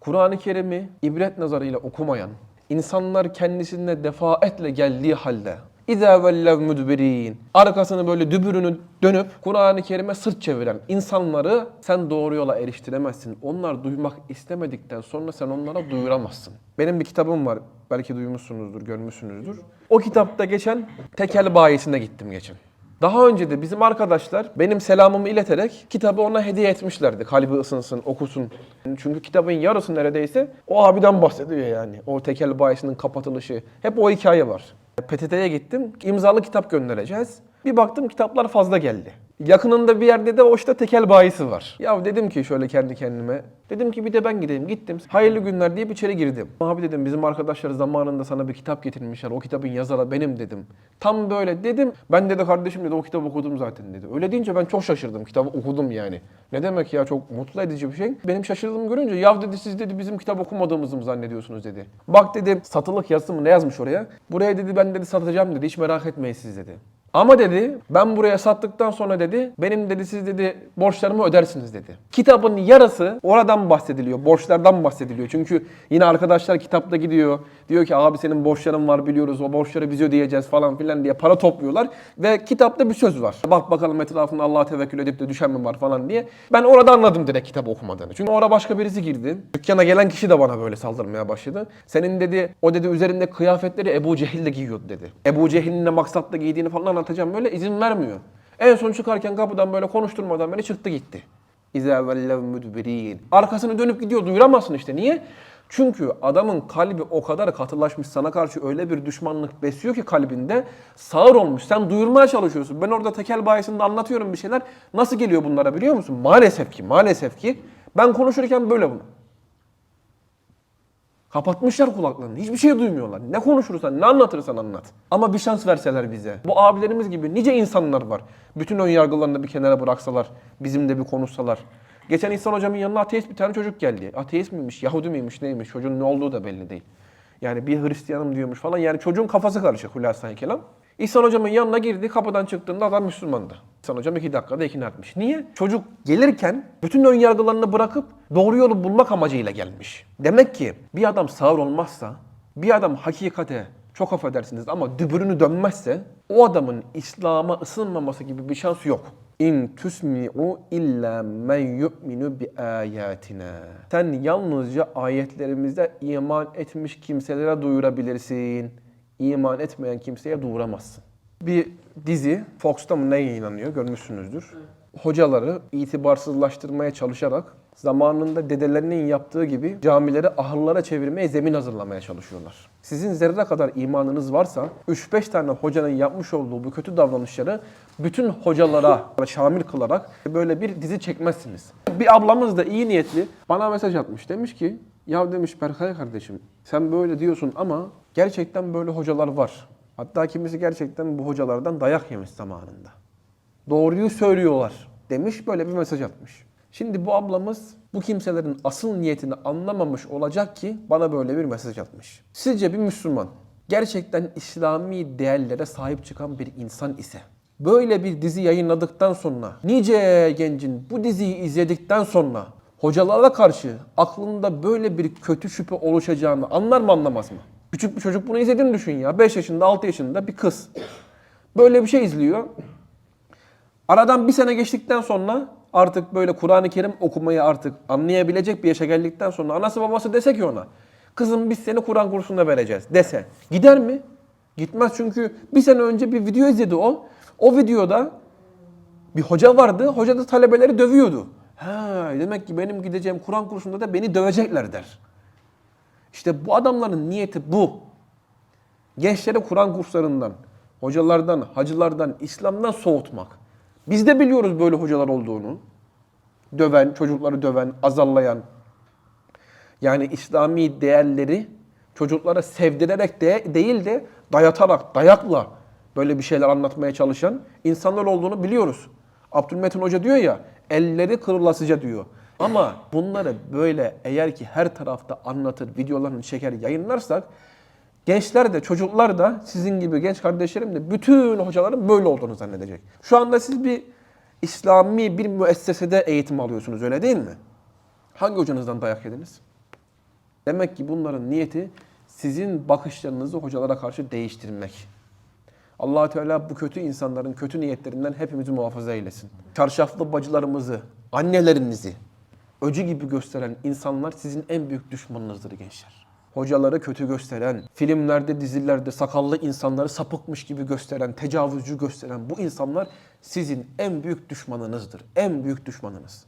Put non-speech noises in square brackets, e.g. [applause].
Kur'an-ı Kerim'i ibret nazarıyla okumayan, insanlar kendisine defaatle geldiği halde İzâ vellev müdbirin. Arkasını böyle dübürünü dönüp Kur'an-ı Kerim'e sırt çeviren insanları sen doğru yola eriştiremezsin. Onlar duymak istemedikten sonra sen onlara duyuramazsın. Benim bir kitabım var. Belki duymuşsunuzdur, görmüşsünüzdür. O kitapta geçen tekel bayisine gittim geçen. Daha önce de bizim arkadaşlar benim selamımı ileterek kitabı ona hediye etmişlerdi. Kalbi ısınsın, okusun. Çünkü kitabın yarısı neredeyse o abiden bahsediyor yani. O tekel bayisinin kapatılışı. Hep o hikaye var. PTT'ye gittim. imzalı kitap göndereceğiz. Bir baktım kitaplar fazla geldi. Yakınında bir yerde de o işte tekel bayisi var. Ya dedim ki şöyle kendi kendime. Dedim ki bir de ben gideyim. Gittim. Hayırlı günler deyip içeri girdim. Abi dedim bizim arkadaşlar zamanında sana bir kitap getirmişler. O kitabın yazarı benim dedim. Tam böyle dedim. Ben dedi kardeşim dedi o kitabı okudum zaten dedi. Öyle deyince ben çok şaşırdım. Kitabı okudum yani. Ne demek ya çok mutlu edici bir şey. Benim şaşırdığımı görünce yav dedi siz dedi bizim kitap okumadığımızı mı zannediyorsunuz dedi. Bak dedi satılık yazısı mı ne yazmış oraya. Buraya dedi ben dedi satacağım dedi hiç merak etmeyin siz dedi. Ama dedi ben buraya sattıktan sonra dedi benim dedi siz dedi borçlarımı ödersiniz dedi. Kitabın yarısı oradan bahsediliyor. Borçlardan bahsediliyor. Çünkü yine arkadaşlar kitapta gidiyor. Diyor ki abi senin borçların var biliyoruz. O borçları biz ödeyeceğiz falan filan diye para topluyorlar. Ve kitapta bir söz var. Bak bakalım etrafında Allah'a tevekkül edip de düşen mi var falan diye. Ben orada anladım direkt kitap okumadığını. Çünkü orada başka birisi girdi. Dükkana gelen kişi de bana böyle saldırmaya başladı. Senin dedi o dedi üzerinde kıyafetleri Ebu Cehil de giyiyordu dedi. Ebu Cehil'in ne maksatla giydiğini falan anlatacağım böyle izin vermiyor. En son çıkarken kapıdan böyle konuşturmadan beni çıktı gitti. İzâ vellev müdbirin. Arkasını dönüp gidiyor duyuramazsın işte. Niye? Çünkü adamın kalbi o kadar katılaşmış sana karşı öyle bir düşmanlık besliyor ki kalbinde sağır olmuş. Sen duyurmaya çalışıyorsun. Ben orada tekel bayisinde anlatıyorum bir şeyler. Nasıl geliyor bunlara biliyor musun? Maalesef ki, maalesef ki ben konuşurken böyle bunu. Kapatmışlar kulaklarını. Hiçbir şey duymuyorlar. Ne konuşursan, ne anlatırsan anlat. Ama bir şans verseler bize. Bu abilerimiz gibi nice insanlar var. Bütün ön yargılarını bir kenara bıraksalar, bizimle bir konuşsalar. Geçen İhsan hocamın yanına ateist bir tane çocuk geldi. Ateist miymiş, Yahudi miymiş, neymiş? Çocuğun ne olduğu da belli değil. Yani bir Hristiyanım diyormuş falan. Yani çocuğun kafası karışık hülasayı kelam. İhsan hocamın yanına girdi. Kapıdan çıktığında adam Müslümandı. İhsan hocam iki dakikada ikna etmiş. Niye? Çocuk gelirken bütün ön yargılarını bırakıp doğru yolu bulmak amacıyla gelmiş. Demek ki bir adam sağır olmazsa, bir adam hakikate çok affedersiniz ama dübürünü dönmezse o adamın İslam'a ısınmaması gibi bir şans yok. İn tusmi'u illa men yu'minu bi ayatina. Sen yalnızca ayetlerimize iman etmiş kimselere duyurabilirsin. İman etmeyen kimseye duyuramazsın. Bir dizi Fox'ta mı ne yayınlanıyor görmüşsünüzdür. Hocaları itibarsızlaştırmaya çalışarak zamanında dedelerinin yaptığı gibi camileri ahırlara çevirmeye zemin hazırlamaya çalışıyorlar. Sizin zerre kadar imanınız varsa 3-5 tane hocanın yapmış olduğu bu kötü davranışları bütün hocalara [laughs] şamil kılarak böyle bir dizi çekmezsiniz. Bir ablamız da iyi niyetli bana mesaj atmış. Demiş ki ya demiş Berkay kardeşim sen böyle diyorsun ama gerçekten böyle hocalar var. Hatta kimisi gerçekten bu hocalardan dayak yemiş zamanında. Doğruyu söylüyorlar demiş böyle bir mesaj atmış. Şimdi bu ablamız bu kimselerin asıl niyetini anlamamış olacak ki bana böyle bir mesaj atmış. Sizce bir Müslüman gerçekten İslami değerlere sahip çıkan bir insan ise böyle bir dizi yayınladıktan sonra nice gencin bu diziyi izledikten sonra hocalara karşı aklında böyle bir kötü şüphe oluşacağını anlar mı anlamaz mı? Küçük bir çocuk bunu izlediğini düşün ya. 5 yaşında 6 yaşında bir kız. Böyle bir şey izliyor. Aradan bir sene geçtikten sonra artık böyle Kur'an-ı Kerim okumayı artık anlayabilecek bir yaşa geldikten sonra anası babası dese ki ona kızım biz seni Kur'an kursuna vereceğiz dese gider mi? Gitmez çünkü bir sene önce bir video izledi o. O videoda bir hoca vardı. Hoca da talebeleri dövüyordu. Ha, demek ki benim gideceğim Kur'an kursunda da beni dövecekler der. İşte bu adamların niyeti bu. Gençleri Kur'an kurslarından, hocalardan, hacılardan, İslam'dan soğutmak. Biz de biliyoruz böyle hocalar olduğunu. Döven, çocukları döven, azallayan. Yani İslami değerleri çocuklara sevdirerek de değil de dayatarak, dayakla böyle bir şeyler anlatmaya çalışan insanlar olduğunu biliyoruz. Abdülmetin Hoca diyor ya, elleri kırılasıca diyor. Ama bunları böyle eğer ki her tarafta anlatır, videolarını çeker, yayınlarsak gençler de çocuklar da sizin gibi genç kardeşlerim de bütün hocaların böyle olduğunu zannedecek. Şu anda siz bir İslami bir müessesede eğitim alıyorsunuz öyle değil mi? Hangi hocanızdan dayak yediniz? Demek ki bunların niyeti sizin bakışlarınızı hocalara karşı değiştirmek. allah Teala bu kötü insanların kötü niyetlerinden hepimizi muhafaza eylesin. Çarşaflı bacılarımızı, annelerinizi öcü gibi gösteren insanlar sizin en büyük düşmanınızdır gençler. Hocaları kötü gösteren, filmlerde, dizilerde sakallı insanları sapıkmış gibi gösteren, tecavüzcü gösteren bu insanlar sizin en büyük düşmanınızdır. En büyük düşmanınız.